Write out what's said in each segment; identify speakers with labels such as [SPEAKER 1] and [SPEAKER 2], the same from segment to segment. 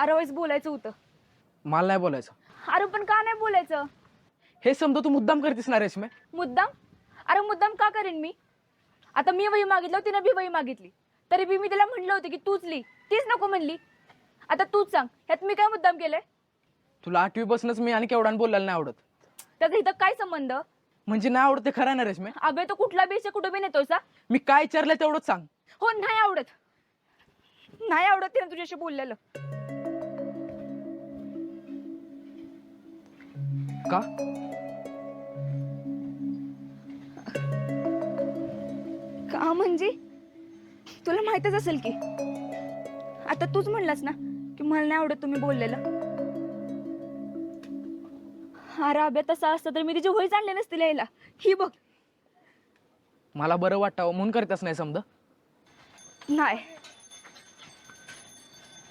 [SPEAKER 1] अरे वेळेस बोलायचं होतं.
[SPEAKER 2] मला नाही बोलायचं.
[SPEAKER 1] अरे पण का नाही बोलायचं?
[SPEAKER 2] हे समजा तू मुद्दाम करतेस ना रेशमे.
[SPEAKER 1] मुद्दाम? अरे मुद्दाम का करेन मी? आता मी वही मागितलं तिनं बी वही मागितली. तरी बी मी तिला म्हणलं होतं की तूच लिही तीच नको म्हणली. आता तूच सांग ह्यात मी काय मुद्दाम केलंय?
[SPEAKER 2] तुला आठवी पासूनच मी आणि केवढा बोलायला नाही आवडत.
[SPEAKER 1] त्याचा इथं काय संबंध?
[SPEAKER 2] म्हणजे नाही आवडत ते खरं ना रेशमे?
[SPEAKER 1] अबे तो कुठला बेस कुठं बी नेतोय सा
[SPEAKER 2] मी काय विचारलं तेवढंच सांग.
[SPEAKER 1] हो नाही आवडत. नाही आवडत तिने तुझ्याशी बोललेलं.
[SPEAKER 2] का?
[SPEAKER 1] का म्हणजे? तुला माहितच असेल की. आता तूच म्हणलास ना की मला नाही आवडत तुम्ही बोललेलं. अरे अभ्या तसा असतं तर मी तिची वहीच आणले नसते लिहायला. ही बघ.
[SPEAKER 2] मला बरं वाटावं म्हणून करतेस नाही समजा.
[SPEAKER 1] नाही.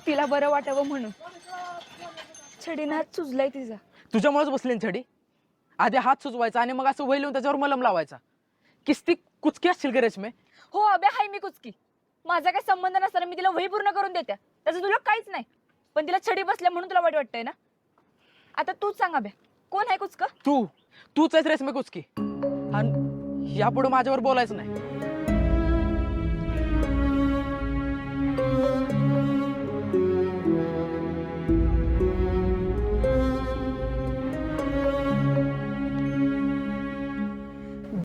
[SPEAKER 1] तिला बरं वाटावं म्हणून. छडीनं हात सुजलाय तिचा.
[SPEAKER 2] तुझ्यामुळेच बसले छडी? आधी हात सुचवायचा आणि मग असं वही लिहून त्याच्यावर मलम लावायचा. किस्ती कुचकी असतील का रेशमे.
[SPEAKER 1] हो अभ्या हाय मी कुचकी. माझा काही संबंध नसताना मी तिला वही पूर्ण करून देते. त्याचं तुला काहीच नाही. पण तिला छडी बसल्या म्हणून तुला वाईट वाटतंय ना? आता तूच सांग अभ्या कोण आहे कुचक?
[SPEAKER 2] तू. तूच आहेस रेशमे कुचकी. आणि यापुढे माझ्यावर बोलायचं नाही.